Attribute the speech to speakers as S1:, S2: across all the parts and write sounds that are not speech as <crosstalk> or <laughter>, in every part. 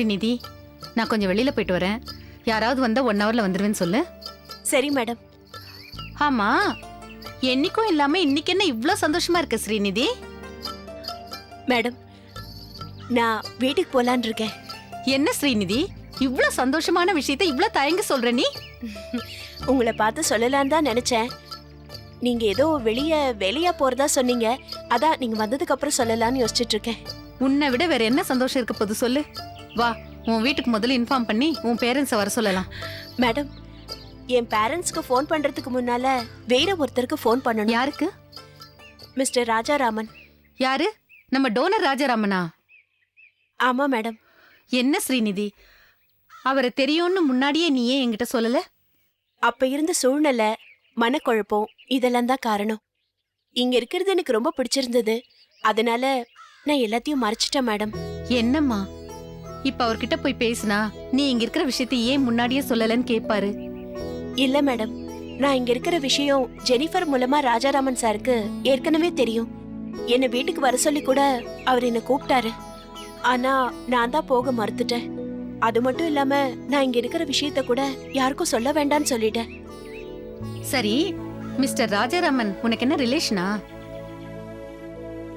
S1: ஸ்ரீநிதி நான் கொஞ்சம் வெளியில போயிட்டு வரேன். யாராவது வந்தா ஒன் ஹவர்ல வந்துருவேன்னு சொல்லு.
S2: சரி மேடம்.
S1: ஆமா. என்னைக்கும் இல்லாம இன்னைக்கு என்ன இவ்ளோ சந்தோஷமா இருக்க ஸ்ரீநிதி?
S2: மேடம் நான் வீட்டுக்கு போலான் இருக்கேன்.
S1: என்ன ஸ்ரீநிதி? இவ்ளோ சந்தோஷமான விஷயத்தை இவ்ளோ தயங்கி சொல்ற நீ?
S2: உங்களை பார்த்து சொல்லலான்னு தான் நினைச்சேன். நீங்க ஏதோ வெளிய வெளியா போறதா சொன்னீங்க. அதான் நீங்க வந்ததுக்கு அப்புறம் சொல்லலாம்னு யோசிச்சுட்டு இருக்கேன்.
S1: உன்னை விட வேற என்ன சந்தோஷம் இருக்க போது சொல்லு. வா உன் வீட்டுக்கு முதல்ல இன்ஃபார்ம் பண்ணி உன் பேரண்ட்ஸை வர சொல்லலாம்.
S2: மேடம் என் பேரண்ட்ஸ்க்கு ஃபோன் பண்றதுக்கு முன்னால வேற ஒருத்தருக்கு ஃபோன் பண்ணணும்.
S1: யாருக்கு?
S2: மிஸ்டர் ராஜாராமன்.
S1: யாரு? நம்ம டோனர் ராஜாராமனா?
S2: ஆமா மேடம்
S1: என்ன ஸ்ரீநிதி? அவரை தெரியும்னு முன்னாடியே நீ ஏன் என்கிட்ட சொல்லல?
S2: அப்ப இருந்த சூழ்நிலை மனக்குழப்பம் இதெல்லாம் தான் காரணம். இங்க இருக்கிறது எனக்கு ரொம்ப பிடிச்சிருந்தது. அதனால நான் எல்லாத்தையும் மறைச்சிட்டேன் மேடம்
S1: என்னம்மா? இப்ப அவர்கிட்ட போய் பேசினா நீ இங்க இருக்கிற விஷயத்தை ஏன் முன்னாடியே சொல்லலன்னு கேட்பாரு
S2: இல்ல மேடம். நான் இங்க இருக்கிற விஷயம் ஜெனிஃபர் மூலமா ராஜாராமன் சாருக்கு ஏற்கனவே தெரியும். என்ன வீட்டுக்கு வர சொல்லி கூட அவர் என்ன கூப்பிட்டாரு. ஆனா நான் தான் போக மறுத்துட்டேன். அது மட்டும் இல்லாம நான் இங்க இருக்கிற விஷயத்த கூட யாருக்கும் சொல்ல வேண்டாம்னு சொல்லிட்டேன்.
S1: சரி மிஸ்டர் ராஜாராமன் உனக்கு என்ன ரிலேஷனா?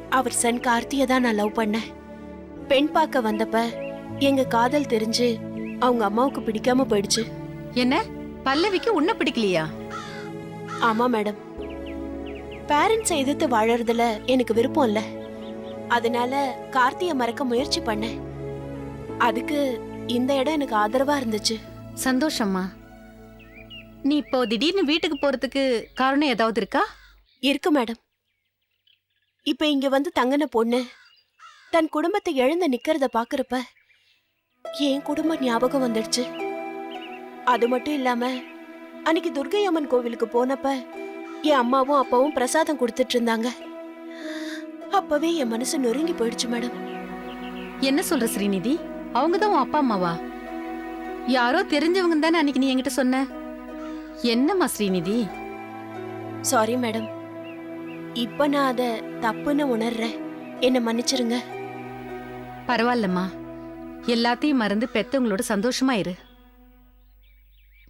S2: அவர் சன் கார்த்தியை தான் நான் லவ் பண்ணேன். பெண் பார்க்க வந்தப்ப எங்க காதல் தெரிஞ்சு அவங்க அம்மாவுக்கு பிடிக்காம போயிடுச்சு.
S1: என்ன? பல்லவிக்கு உன்னை பிடிக்கலையா?
S2: ஆமா மேடம். பேரண்ட்ஸை எதிர்த்து வாழறதுல எனக்கு விருப்பம் இல்ல. அதனால கார்த்தியை மறக்க முயற்சி பண்ணேன். அதுக்கு இந்த இடம் எனக்கு ஆதரவா இருந்துச்சு.
S1: சந்தோஷம்மா. நீ இப்போ திடீர்னு வீட்டுக்கு போறதுக்கு காரணம் ஏதாவது இருக்கா?
S2: இருக்கு மேடம். இப்ப இங்க வந்து தங்கின பொண்ணு தன் குடும்பத்தை இழந்து நிக்கிறத பாக்குறப்ப என் குடும்ப ஞாபகம் வந்துடுச்சு? அது மட்டும் இல்லாம அன்னைக்கு துர்கை அம்மன் கோவிலுக்கு போனப்ப என் அம்மாவும் அப்பாவும் பிரசாதம் கொடுத்துட்டு இருந்தாங்க. அப்பவே என் மனசு நொறுங்கி போயிடுச்சு மேடம்.
S1: என்ன சொல்ற ஸ்ரீநிதி? அவங்க தான் உன் அப்பா அம்மாவா? யாரோ தெரிஞ்சவங்க தானே அன்னைக்கு நீ என்கிட்ட சொன்ன? என்னம்மா ஸ்ரீநிதி?
S2: Sorry madam. இப்ப நான் அத தப்புன்னு உணர்றேன். என்ன மன்னிச்சிருங்க.
S1: பரவாயில்லம்மா. எல்லாத்தையும் மறந்து பெத்தவங்களோட சந்தோஷமா இரு.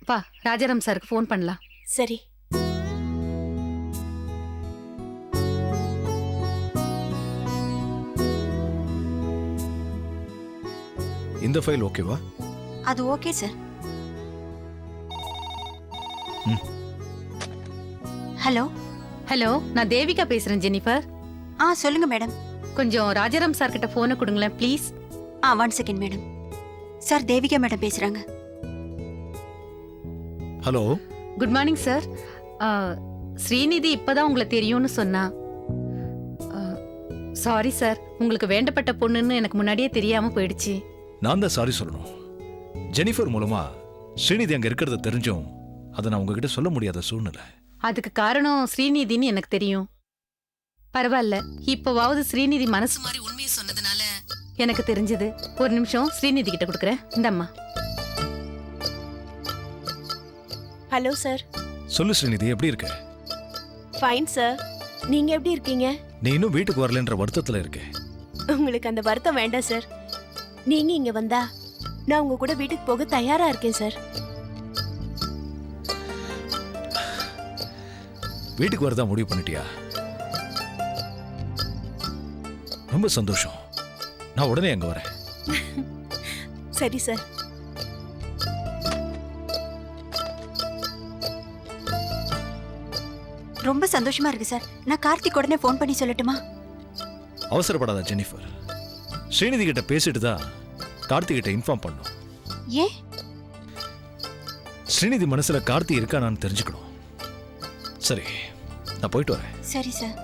S1: வா ராஜாராம் சாருக்கு ஃபோன் பண்ணலாம்.
S2: சரி.
S3: இந்த ஃபைல் ஓகேவா
S4: அது ஓகே சார். ஹலோ
S1: ஹலோ நான் தேவிகா பேசுறேன் ஜெனிஃபர்.
S4: ஆ சொல்லுங்க மேடம்
S1: கொஞ்சம் ராஜாராம் சார் கிட்ட போனை கொடுங்களேன் please
S4: ah one second madam sir Devika madam பேசுறாங்க.
S3: Hello
S1: good morning sir Srinidhi இப்பதான் உங்களை தெரியும்னு சொன்னா. சாரி சார் உங்களுக்கு வேண்டப்பட்ட பொண்ணுன்னு எனக்கு முன்னாடியே தெரியாம போயிடுச்சு.
S3: நான் தான் சாரி சொல்லணும். ஜெனிஃபர் மூலமா ஸ்ரீநிதி அங்க இருக்கிறத தெரிஞ்சும் அதை நான் உங்ககிட்ட சொல்ல முடியாத சூழ்நிலை.
S1: அதுக்கு காரணம் ஸ்ரீநிதின்னு எனக்கு தெரியும். பரவாயில்ல. இப்போவாவது ஸ்ரீநிதி மனசு மாதிரி உண்மையை சொன்னதுனால எனக்கு தெரிஞ்சது. ஒரு நிமிஷம் ஸ்ரீநிதி கிட்ட கொடுக்குறேன். இந்தம்மா.
S2: Hello sir.
S3: சொல்லு ஸ்ரீநிதி எப்படி இருக்க?
S2: ஃபைன் சார் நீங்க எப்படி இருக்கீங்க?
S3: நீ இன்னும் வீட்டுக்கு வரலன்ற வருத்தத்துல இருக்க.
S2: உங்களுக்கு அந்த வருத்தம் வேண்டாம் சார். நீங்க இங்க வந்தா நான் உங்க கூட வீட்டுக்கு போக தயாரா இருக்கேன் சார்.
S3: வீட்டுக்கு வரதா முடிவு பண்ணிட்டியா? ரொம்ப சந்தோஷம். நான் உடனே அங்க வரேன். <laughs>
S2: சரி சார்
S4: ரொம்ப சந்தோஷமா இருக்கு சார் நான் கார்த்திக் உடனே ஃபோன் பண்ணி சொல்லட்டுமா?
S3: அவசரப்படாத ஜெனிஃபர். ஸ்ரீநிதி கிட்ட பேசிட்டு தான் கார்த்திக் கிட்ட இன்ஃபார்ம் பண்ணும்.
S4: ஏன்?
S3: ஸ்ரீநிதி மனசுல கார்த்தி இருக்கானான்னு தெரிஞ்சுக்கணும். சரி நான் போயிட்டு வரேன்.
S4: சரி சார்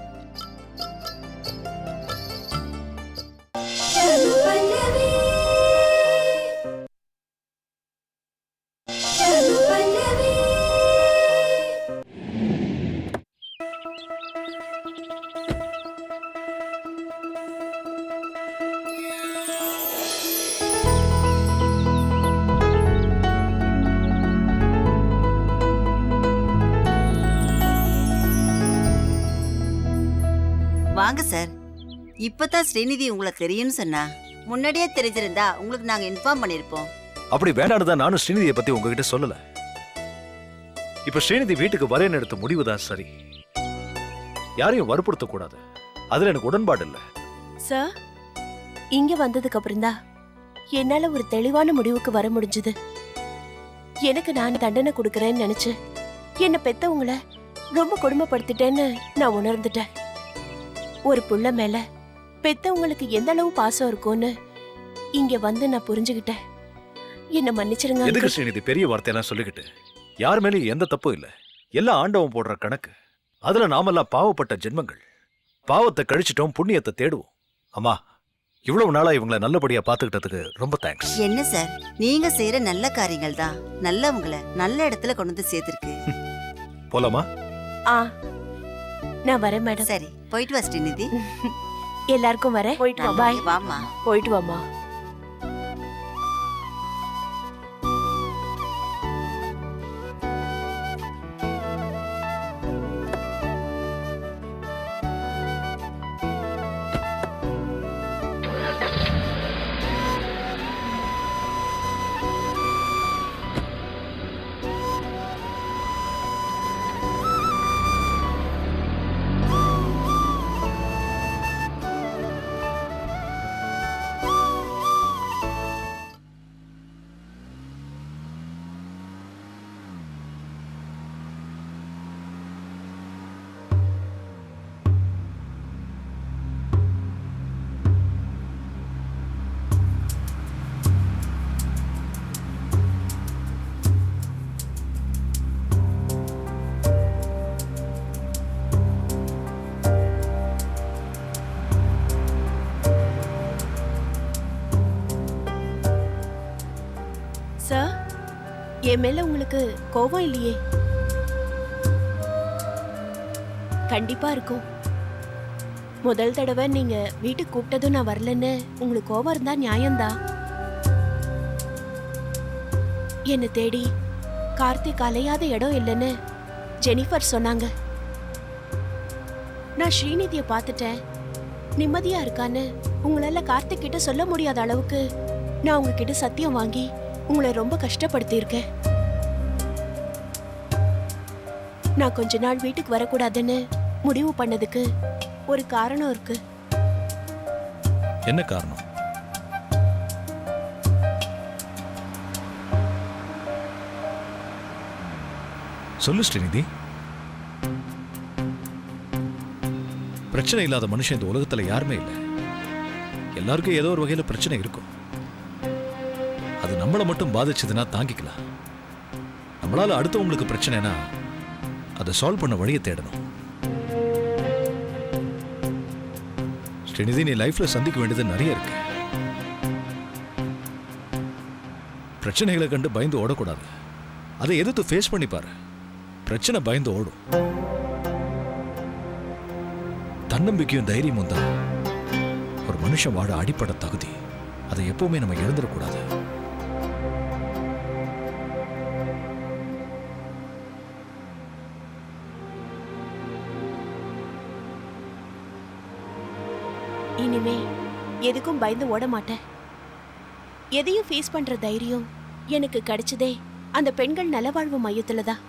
S5: வாங்க சார் இப்பதான் ஸ்ரீநிதி உங்களை தெரியும்னு சொன்னா. முன்னாடியே தெரிஞ்சிருந்தா உங்களுக்கு நாங்க இன்ஃபார்ம் பண்ணிருப்போம்.
S3: அப்படி வேண்டான்னு தான் நானும் ஸ்ரீநிதியை பத்தி உங்ககிட்ட சொல்லல. இப்ப ஸ்ரீநிதி வீட்டுக்கு வரேன்னு எடுத்த முடிவு தான் சரி. யாரையும் வற்புறுத்த கூடாது. அதுல எனக்கு உடன்பாடு இல்ல.
S2: சார் இங்க வந்ததுக்கு அப்புறம் தான் என்னால ஒரு தெளிவான முடிவுக்கு வர முடிஞ்சது. எனக்கு நான் தண்டனை கொடுக்கறேன்னு நினைச்சு என்ன பெத்தவங்கள ரொம்ப கொடுமைப்படுத்திட்டேன்னு நான் உணர்ந்துட்டேன். ஒரு புள்ள மேல. பெத்தவங்களுக்கு எந்த அளவு பாசம் இருக்கும்னு இங்க வந்து நான் புரிஞ்சுகிட்டேன். என்ன மன்னிச்சிருங்க
S3: எதுக்கு. ஸ்ரீநிதி பெரிய வார்த்தையெல்லாம் சொல்லிக்கிட்டு? யார் மேலேயும் எந்த தப்பும் இல்ல. எல்லாம் ஆண்டவன் போடுற கணக்கு. அதுல நாமெல்லாம் பாவப்பட்ட ஜென்மங்கள். பாவத்தை கழிச்சிட்டோம் புண்ணியத்தை தேடுவோம். அம்மா இவ்வளவு நாளா இவங்கள நல்லபடியா பாத்துக்கிட்டதுக்கு ரொம்ப தேங்க்ஸ்
S5: என்ன சார் நீங்க செய்யற நல்ல காரியங்கள் தான் நல்லவங்கள நல்ல இடத்துல கொண்டு வந்து சேர்த்திருக்கு. <laughs>
S3: போலாமா?
S2: ஆ. நான் வரேன் மேடம்.
S5: சரி போயிட்டு வா ஸ்ரீநிதி.
S2: எல்லாருக்கும் வரேன். போயிட்டு வா பாய்
S5: நல்லபடியா வாம்மா.
S2: போயிட்டு வாமா என் மேல உங்களுக்கு கோபம் இல்லையே? கண்டிப்பா இருக்கும். முதல் தடவை நீங்க வீட்டுக்கு கூப்பிட்டதும் நான் வரலன்னு உங்களுக்கு கோபம் இருந்தா நியாயம்தான் என்னை தேடி கார்த்திக் அலையாத இடம் இல்லைன்னு ஜெனிஃபர் சொன்னாங்க. நான் ஸ்ரீநிதியை பார்த்துட்டேன். நிம்மதியா இருக்கான்னு உங்களால கார்த்திக் கிட்ட சொல்ல முடியாத அளவுக்கு நான் உங்ககிட்ட சத்தியம் வாங்கி உங்களை ரொம்ப கஷ்டப்படுத்தியிருக்கேன் நான் கொஞ்ச நாள் வீட்டுக்கு வரக்கூடாதுன்னு முடிவு பண்ணதுக்கு ஒரு காரணம் இருக்கு.
S3: என்ன காரணம்? சொல்லு ஸ்ரீநிதி. பிரச்சனை இல்லாத மனுஷன் இந்த உலகத்துல யாருமே இல்லை. எல்லாருக்கும் ஏதோ ஒரு வகையில பிரச்சனை இருக்கும். அது நம்மளை மட்டும் பாதிச்சதுன்னா தாங்கிக்கலாம். நம்மளால அடுத்தவங்களுக்கு பிரச்சனைனா அதை சால்வ் பண்ண வழியை தேடணும். ஸ்ரீநிதி நீ லைஃப்ல சந்திக்க வேண்டியது நிறைய இருக்கு. பிரச்சனைகளை கண்டு பயந்து ஓடக்கூடாது. அதை எதிர்த்து ஃபேஸ் பண்ணி பாரு. பிரச்சனை பயந்து ஓடும். தன்னம்பிக்கையும் தைரியமும் தான். ஒரு மனுஷன் வாழ அடிப்படை தகுதி. அதை எப்பவுமே நம்ம
S2: எழுந்துடக்கூடாது எதுக்கும் பயந்து ஓட மாட்டேன். எதையும் ஃபேஸ் பண்ற தைரியம் எனக்கு கிடைச்சதே அந்த பெண்கள் நலவாழ்வு மையத்துல தான்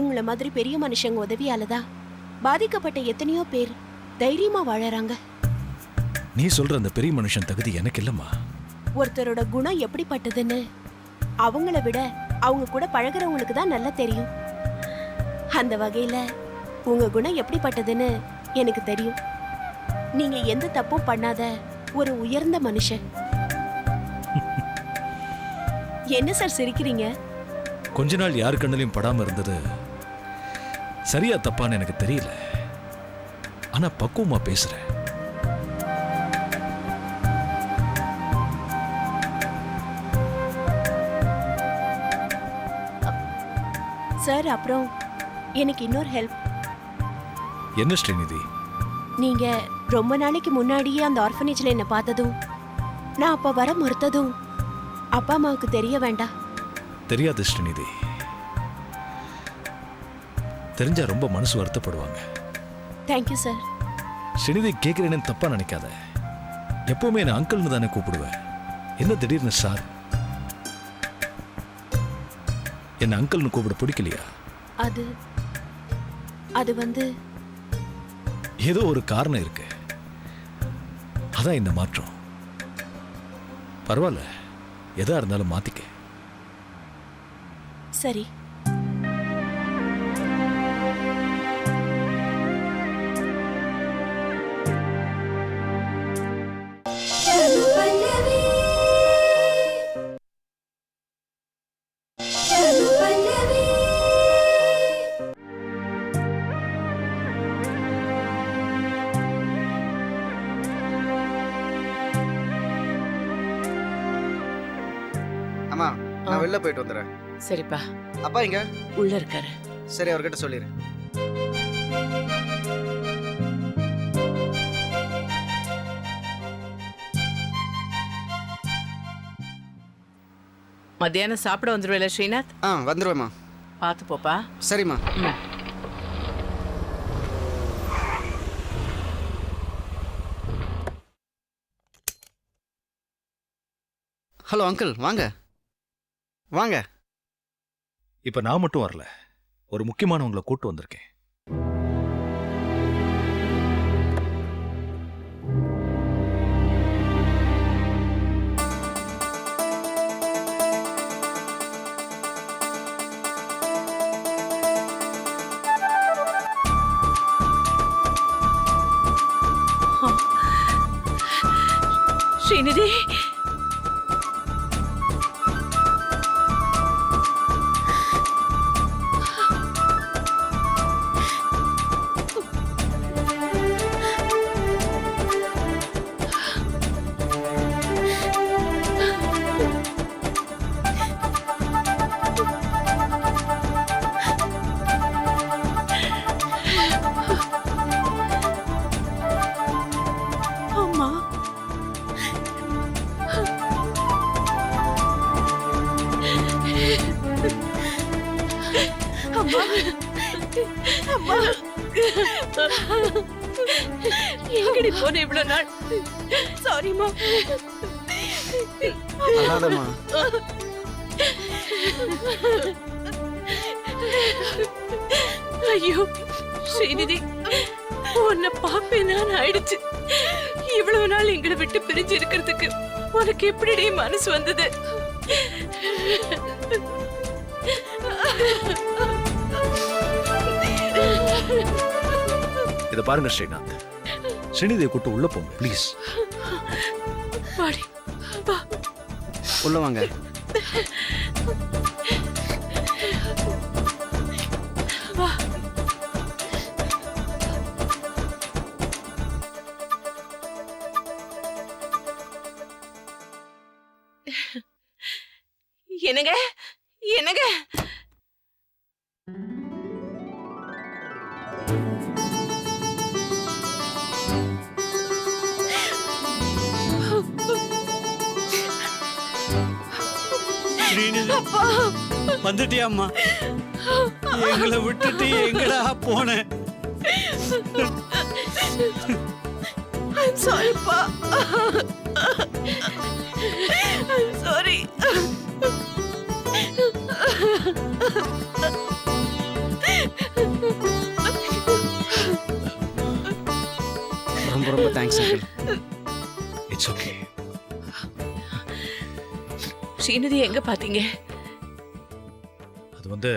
S2: உங்களை மாதிரி பெரிய மனுஷங்க உதவியால தான் பாதிக்கப்பட்ட எத்தனையோ பேர் தைரியமா வாழறாங்க.
S3: நீ சொல்ற அந்த பெரிய மனுஷன் தகுதி எனக்கு இல்லம்மா.
S2: ஒருத்தரோட குணம் எப்படிப்பட்டதுன்னு அவங்கள விட அவங்க கூட பழகுறவங்களுக்கு தான் நல்லா தெரியும். அந்த வகையில உங்க குணம் எப்படிப்பட்டதுன்னு எனக்கு தெரியும். நீங்க எந்த தப்பும் பண்ணாத ஒரு உயர்ந்த மனுஷன். என்ன சார் சிரிக்கிறீங்க?
S3: கொஞ்ச நாள் யார் கண்ணிலையும் படாம இருந்தது. சரியா தப்பான்னு எனக்கு தெரியல. ஆனா பக்குவமா பேசுறேன்.
S2: சார் அப்புறம் எனக்கு இன்னொரு ஹெல்ப்.
S3: என்ன ஸ்ரீநிதி?
S2: நீங்க ரொம்ப நாளைக்கு முன்னாடியே அந்த ஆர்ஃபனேஜ்ல என்ன பார்த்ததும் நான் அப்ப வர மறுத்ததும் அப்பா அம்மாவுக்கு தெரிய வேண்டாம்
S3: தெரியாது ஸ்ரீநிதி. தெரிஞ்சா ரொம்ப மனசு வருத்தப்படுவாங்க.
S2: தேங்க்யூ சார்
S3: ஸ்ரீநிதி கேட்கிறேன்னு தப்பா நினைக்காத. எப்பவுமே என்ன அங்கிள்னு தானே கூப்பிடுவேன் என்ன திடீர்னு சார் என்ன அங்கிள்னு கூப்பிட பிடிக்கலையா?
S2: அது அது வந்து
S3: ஏதோ ஒரு காரணம் இருக்கு. அதான் இந்த மாற்றம். பரவாயில்ல. எதா இருந்தாலும் மாத்திக்க.
S2: சரி.
S6: வெளில போயிட்டு வந்துடுறேன்.
S7: சரிப்பா.
S6: அப்பா இங்க
S7: உள்ள இருக்காரு.
S6: சரி அவர்கிட்ட சொல்லிடு
S7: மத்தியானம் சாப்பிட வந்துருவேல ஸ்ரீநாத்?
S6: ஆ வந்துருவேம்மா.
S7: பார்த்து போப்பா.
S6: சரிம்மா.
S7: ம்.
S6: ஹலோ அங்கிள் வாங்க. வாங்க.
S3: இப்ப நான் மட்டும் வரல. ஒரு முக்கியமானவங்களை கூட்டு வந்திருக்கேன்.
S7: ஸ்ரீநிதி
S2: அம்மா.
S7: எங்கடி போன இவ்வளவு நாள்?
S2: சாரிம்மா
S6: அழாதம்மா.
S7: ஐயோ ஸ்ரீநிதி உன்னை பாப்பேன்னு ஆயிடுச்சு. இவ்வளவு நாள் எங்களை விட்டு பிரிஞ்சு இருக்கிறதுக்கு உனக்கு எப்படிடி மனசு வந்தது?
S3: இதை பாருங்க ஸ்ரீநாத். ஸ்ரீநிதியை கூட்டு உள்ள போங்க ப்ளீஸ்
S7: வாடி. வா.
S6: உள்ள வாங்க.
S7: என்னங்க? என்னங்க?
S8: ஸ்ரீநிதி வந்துட்டியாம்மா எங்களை விட்டுட்டு எங்கடா போன?
S2: I'm sorry
S6: ரொம்ப ரொம்ப thanks uncle
S3: it's okay
S7: Srinidhi எங்க பாத்தீங்க?
S3: அது வந்து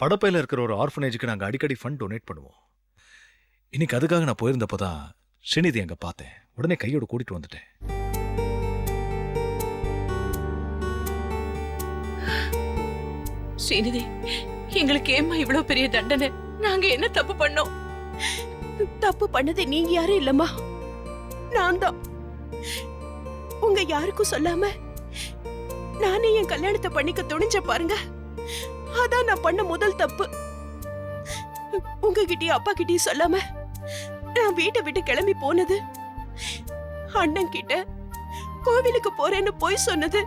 S3: படப்பையில் இருக்கிற ஒரு ஆர்ஃபனேஜுக்கு நாங்கள் அடிக்கடி ஃபண்ட் டொனேட் பண்ணுவோம். இன்னைக்கு அதுக்காக நான் போயிருந்தப்போ தான் ஸ்ரீநிதி அங்கே பார்த்தேன். உடனே கையோட கூட்டிட்டு வந்துட்டேன்.
S7: ஸ்ரீநிதி எங்களுக்கு ஏம்மா இவ்வளவு பெரிய தண்டனை? நாங்க என்ன தப்பு பண்ணோம்?
S2: தப்பு பண்ணது நீங்க யாரும் இல்லம்மா. நான் தான். உங்க யாருக்கும் சொல்லாம நானே என் கல்யாணத்தை பண்ணிக்க துணிஞ்ச பாருங்க. அதான் நான் பண்ண முதல் தப்பு. உங்ககிட்டயும் அப்பா கிட்டயும் சொல்லாம நான் வீட்டை விட்டு கிளம்பி போனது. அண்ணன் கிட்ட கோவிலுக்கு போறேன்னு போய் சொன்னது.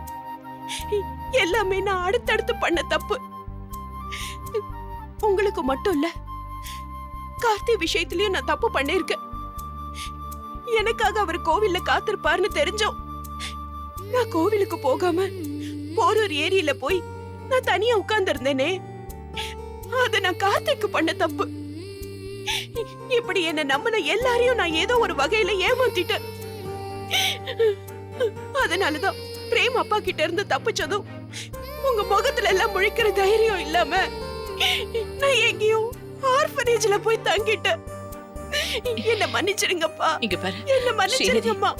S2: எல்லாமே நான் அடுத்தடுத்து பண்ண தப்பு. உங்களுக்கு மட்டும் இல்ல கார்த்தி விஷயத்திலயும் நான் தப்பு பண்ணிருக்கேன் எனக்காக அவர் கோவில்ல காத்திருப்பாருன்னு தெரிஞ்சோம் நான் கோவிலுக்கு போகாம போரூர் ஏரியில போய் நான் தனியா உட்கார்ந்து இருந்தேனே அத நான் கார்த்திக்கு பண்ண தப்பு. இப்படி என்ன நம்பின எல்லாரையும் நான் ஏதோ ஒரு வகையில ஏமாத்திட்டேன். அதனாலதான் பிரேம் அப்பா கிட்ட இருந்து தப்பிச்சதும் உங்க முகத்துல எல்லாம் முழிக்கிற தைரியம் இல்லாம நான் எங்கேயும் ஆர்ஃபனேஜ்ல போய் தங்கிட்டேன். என்ன மன்னிச்சிடுங்கப்பா.
S7: இங்க பாரு.
S2: என்ன மன்னிச்சிடுங்கம்மா.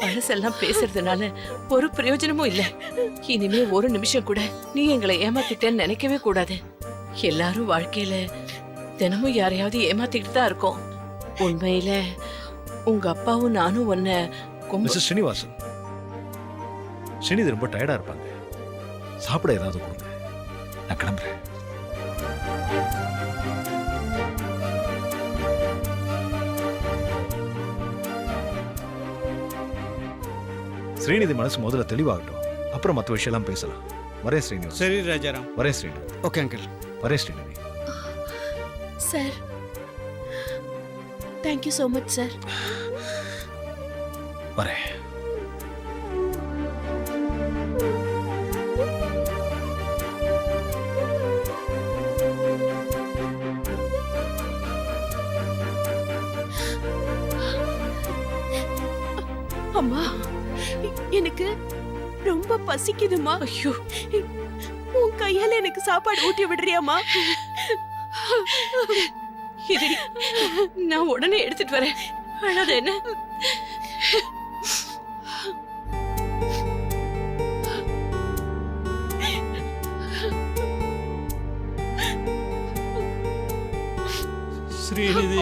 S7: பழசெல்லாம் பேசுறதுனால ஒரு பிரயோஜனமும் இல்ல. இனிமே ஒரு நிமிஷம் கூட நீ எங்களை ஏமாத்திட்டேன்னு நினைக்கவே கூடாது. எல்லாரும் வாழ்க்கையில தினமும் யாரையாவது ஏமாத்திக்கிட்டு தான் இருக்கோம். உண்மையில உங்க அப்பாவும் நானும் ஒன்ன
S3: மிஸ்டர் ஸ்ரீனிவாசன் ஸ்ரீநிதி ரொம்ப டயர்டா இருப்பாங்க. சாப்பிட ஏதாவது கொடுங்க. நான் கிளம்புறேன். ஸ்ரீநிதி மனசு முதல்ல தெளிவாகட்டும். அப்புறம் மற்ற விஷயம்லாம் பேசலாம். வரேன் ஸ்ரீனிவாஸ்
S8: சரி ராஜாராம்.
S3: வரேன் ஸ்ரீநிதி
S6: ஓகே அங்கிள்.
S3: வரேன் Srinidhi
S2: sir thank you so much sir
S3: வரேன்.
S2: பசிக்குதுமா?
S7: ஐயோ.
S2: உன் கையால எனக்கு சாப்பாடு ஊட்டி விடுறியாமா
S7: நான் உடனே எடுத்துட்டு வரேன். அழாத என்ன?
S8: ஸ்ரீநிதி.